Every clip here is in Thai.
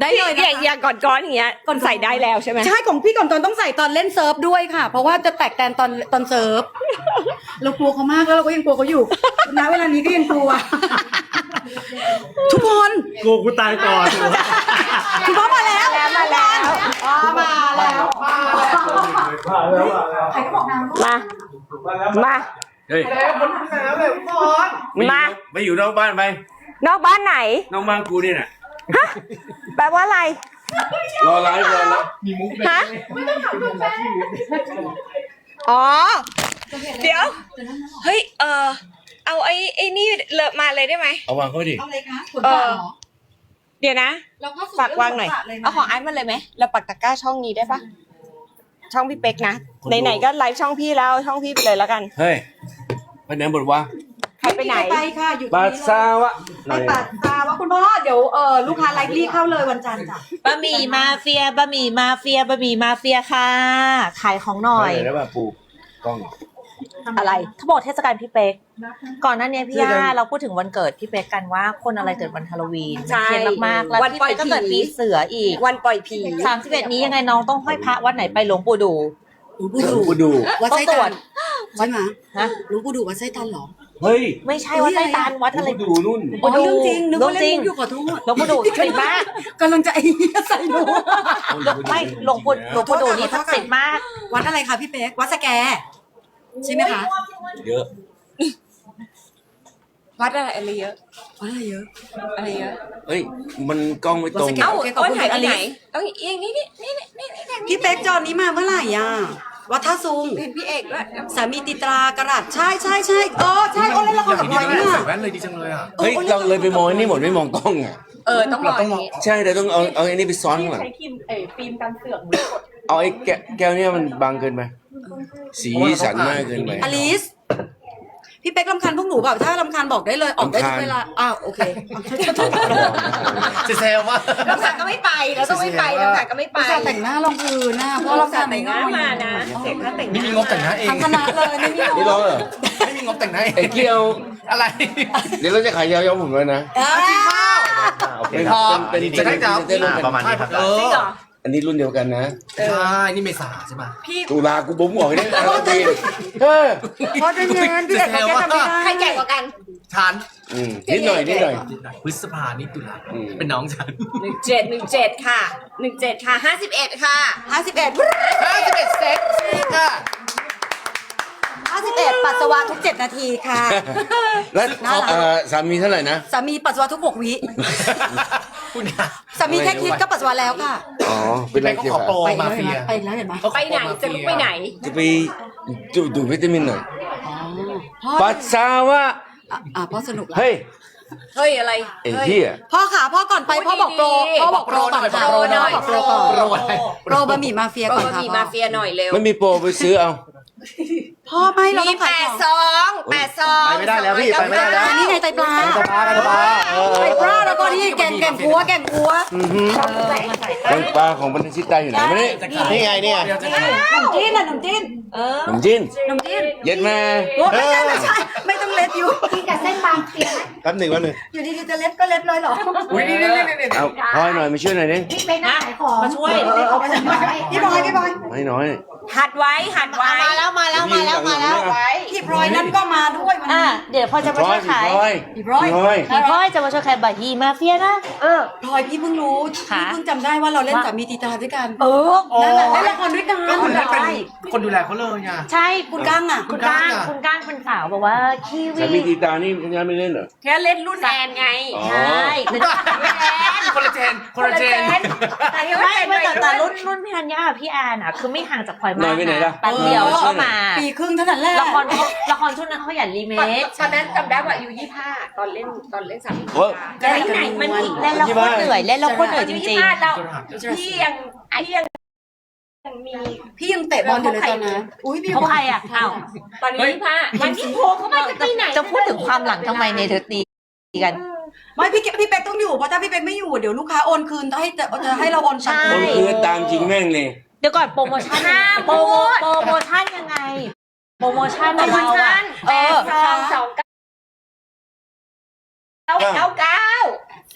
ได้เลยอนะย่างอย่างก่อนก้อนอย่างเงี้ยก่อนใส่ได้แล้วใช่ไหมใช่ของพี่ก่อนตอนต้องใส่ตอนเล่นเซิร์ฟด้วยค่ะ เพราะว่าจะแตกแตนตอนตอนเซิร์ฟเรากลัวเขามากแล้วเราก็ยังกลัวเขาอยู่ ณเวลานี้ก็ยังกลัว ทุกคนกูกูตายก่อนคุณพ่อมาแล้วมาแล้วพ่อมาแล้วมา มา เฮ้ยมาไปอยู่นอกบ้านไปนอกบ้านไหน นอกบ้านกูนี่น่ะ แปลว่าอะไร รอไลฟ์รอไลฟ์ฮะอ๋อ เดี๋ยว เฮ้ย เออเอาไอ้ไอ้นี่เลอะมาเลยได้ไหม เอาวางเข้าไปดิ เอาเลยคะขนเอตาอเหรอเดี๋ยวนะ เราก็ฝากวางหน่อยเอาของไอซ์มาเลยไหมเราปักตะกร้าช่องนี้ได้ปะช่องพี่เป๊กนะไหนๆก็ไลฟ์ช่องพี่แล้วเอาช่องพี่ไปเลยแล้วกัน เฮ้ยไปไหนหมดวะใค รไปไหน ไปค่ะอยู่บาซาวะไปปัดตาว่าคุณพ่อเดี๋ยวเออลูกค้าไลฟ์รีเข้าเลยวันจันทร์จ้ะบะหมี่มาเฟียบะหมี่มาเฟียบะหมี่มาเฟียค่ะ ขายของหน่อยไปไหนได้ป่ะปูกล้องอะไร เขาบอกเทศกาลพี่เป๊ก ก่อนหน้านี้พี่เทศกาย่าลเราพูดถึงวันเกิดพี่เป๊กกันว่าคนอะไรเกิดวันฮาโลวีนใช่มันเครียดมากๆ แล้ววันพี่ปล่อยเป๊กก็เกิดผีปีเสืออีกวันปล่อยผีสามสิบเอ็ดนี้ยังไงน้องต้องห้อยพระวัดไหนไปหลวงปู่ดู หลวงปู่ดู กูดู วัดไส้ต้องตรวตัจ นใช่ไหมฮะ หลวงปู่ดูวัดไส้ตันเหรอ เฮ้ยไม่ใช่วัดไส้ตานวัดอะไรกูดูนู่น อ๋อเรื่องจริงนึกว่าเรื่องจริเล่งนมุกอยู่ขอโทษหลวงปู่ดูศักดิ์สิทธิ์มากกำลังจะไอ้เหี้ยใส่หนูไม่หลวงปู่หลวงปู่ดูนี่ศักดิ์สิทธิ์มากวัดอะไรคะพี่เป๊กวัดสแก ใช่ไหมคะเยอะ วัดอะไรอะไรเยอะวัดอะไรเยอะอะไรเยอะเฮ้ย มันกล้องไม่ตรงวัดสแกเอ้าโอเคขอบอ้นคุณหายไปอลิไหนสต้องเอียงนี่นี่นี่นี่นี่นี่ พี่เป๊กจอนนี้มาเมื่อไหร่อะ วัดท่าซุง เห็นพี่เอกด้วยสามีติตรากระดาษใช่ใช่ใช่เออใช่โอ้เล่นละครกับพลอยเนี่ย ใส่แว่นเลยดีจังเลยอะ เฮ้ย เราเลยไปมองไอ้นี่หมดไม่มองกล้องอะ เออต้องรออย่างนี้ใช่แต่ต้องเอาเอาไอ้นี่ไปซ้อนข้างหลัง ใช้ครีมเอ้ฟิล์มกันเสื่อมเอาไอ้แก้วแก้วเนี่ยมันบางเกินไป สีสันมากเกินไป อลิส พี่เป๊กลำคาญพวกหนูเปล่าถ้าลำคาญบอกได้เลยออกได้ทุกเวลาอ้าวโอเคจะแซวว่า ลำคาญก็ไม่ไปเราต้องไม่ไปลำคาญก็ไม่ไปอุตส่าห์แต่งหน้าลองพื้นนะเพราะเราลำคาญแต่งหน้ามานะเสียค่าแต่งหไม่น้ามีงบแต่งหน้าเองทำคณะเลยไม่มีนี่ร้องเหรอไม่มีงบแต่งหน้าเอไอ้งเกี้ยวอะไรเดี๋ยวเราจะขายยาวย้อมผมเลยนะโอเคเป็นพอเป็นจะได้จับเป็นเป็นประมาณนี้ครับเอจริงอเหรอ อันนี้รุ่นเดียวกันนะใช่นี่เมษาใช่ไหมพี่ตุลากูบุ้มออกให้ได้แล้วปีเออพอจะเย็นพี่เอกเขาแค่ทำไม่ได้ใครแก่กว่ากัน ฉันอืมนิดหน่อยนิดหน่อยพฤษภานี่ตุลาอืมเป็นน้องฉันหนึ่งเจ็ดหนึ่งเจ็ดค่ะหนึ่งเจ็ดค่ะห้าสิบเอ็ดค่ะห้าสิบเอ็ดห้าสิบเอ็ดเซตค่ะห้าสิบเอ็ดปัสสาวะทุกเจ็ดนาทีค่ะ แล้วเอ่อสามีเท่าไหร่นะ สามีปัสสาวะทุกหกวิ คุณค่ะสามีแค่คิดก็ปัสสาวะแล้วค่ะ อ๋อ เป็นไรก็เกี่ยวขอกับโปรไปมาแล้วเห็นเฟีไหมยไปแล้วเห็นไหมไปไหนจะลุกไปไหนจะไปดูดูวิตามินหน่อยพ่อปัสสาวะอะอะพ่อสนุกแล้วเฮ้ยเฮ้ยอะไรไอ้เฮ้ย เหี้ยพ่อขาพ่อก่อนไปพ่อบอกโปรดีๆพ่อบอกโปรก่อนค่ะโปรหน่อยบอกโปรก่อนโปรอะไรโปรบะหมี่มาเฟียโปรก่อนบะหค่ะมี่พ่มาอเฟียหน่อยเร็ว ไม่มีโปรไปซื้อเอา พ่อไม่เรามีต้องแปขายดของซองแปดซองไปไม่ได้แล้วพี่ไปไม่ได้แล้วอันนี้ไงไตปลาไปปลาไปปลาเออไตปลาแล้วก็นี่แกงแกงคัวแกงคัวแกงปลาของบรรชิตาอยู่ไหนมานี่นี่ไงนี่ไงเดี๋ยวจะขนมจีนน่ะขนมจีนขนมจีนขนมจีนเย็ดมาโอ้ไม่ใช่ไม่ใช่ไม่ ต้องเล็ดอยู่แป๊บหนึ่งแป๊บหนึ่งอยู่ดีๆจะเล็ดก็เล็ดเลยเหรออุ้ยนี่นี่นี่นี่เอาพลอยหน่อยมาช่วยหน่อยดิมาช่วย เอาไปทำไมพี่บอยพี่บอยให้น้อยหัดไว้หัดไว้ มาแล้วมาแล้วมาแล้วมาแล้วไว้พี่พลอยนั่นก็มาด้วยวันอะนี้เดี๋ยวพอจะพมาลอช่ยวยพี่ขายพลอยพี่พลอยพี่พลอยพี่พ่อยจะมาช่วยขายบะหมี่มาเฟียนะเออพลอยพี่เพิ่งรู้พี่ค่ะเพิ่งจำได้ว่าเราเล่นสามีตีตราด้วยกันเออนั่นแหละเล่นละคร ด้วยกันก็คุณเป็นคนดูแลเขาเลยอะใช่คุณก้างอะ คุณก้างคุณก้างเป็นสาวบอกว่าคีสามีวีตีตานี่ยังไม่เล่นเหรอ แค่เล่นรุ่นแอนไงอ๋อใช่คือคนละเจนคนละเจนแต่ยังไม่ไม่ไม่แต่แต่แต่แต่รุ่รุ่นนรุ่นพี่ธัญญากับพี่แอนอะคือไม่ห่างจากพลอยหน่มาอกยไปไหนล่ะนะแป๊บเดียวเออเข้ามา ปีครึ่งเท่านั้นแหละละครเขาละครช่วงนั้นเขาอยากรีเมคตอนนั้นจำได้ว่าอายุยี่ห้าตอนเล่นตอนเล่นสามีโอ้ยจะไปไหนมันอีกเล่นแล้วโคตรเหนื่อยเล่นแล้วโคตรเหนื่อยจอายุริยี่งห้าเราพี่ยังไอ้ยัง มี พี่ยังเตะบอลอยู่เลยตอนนั้นอุ้ยๆพี่เขาใครอะอ้าวตอนนี้ยี่ห้ามันที่โผล่เข้ามาจะไปไหนจะพูดถึงความหลังทำไมในเธอตีกัน ไม่พี่พี่เป๊กต้องอยู่เพราะถ้าพี่เป๊กไม่อยู่เดี๋ยวลูกค้าโอนคืนให้จะจะให้เราโอนตังค์ใช่คนคือตามจริงแม่งเลยเดี๋ยวก่อนโปรโมชั่นโปรโมโปรโมชั่นยังไง โปรโมชั่นโปรโมเราชั่อะนเอแปดอซองสองเก้าเก้าเก้า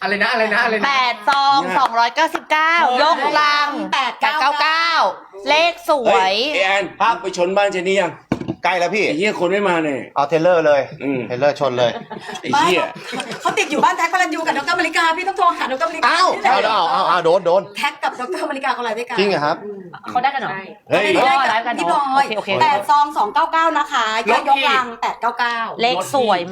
อะไรนะอะไรนะอะไรนะ แปดซองสองร้อยเก้าสิบเก้ายกลังแปดแปดเก้าเก้าเลขสวเฮ้ยยไอ้แอนไปชนบ้านเจนี่ยังใกล้แล้วพี่ ไอ้เหี้ยคนไม่มาเนี่ย เอาเทรลเลอร์เลย อืม เทรลเลอร์ชนเลย ไอ้ไม่เหี้ย เขาติดอยู่บ้านแท็กพลันยูกับดรมาริกาพี่ต้องโทรหาดรมาริกาอ้าวนี่แหละเอาเอาเอาเอาโดนโดน แท็กกับดรมาริกาเขาไลฟ์ด้วยกันจริงเหรอครับ เขาได้กันเหรอ เฮ้ย ได้อ๋อไลกับฟ์กันพี่เหบรออยโอเคโอเค แปดซองสองเก้าเก้านะคะยกยกลังแปดเก้าเก้า เลขสวยมาก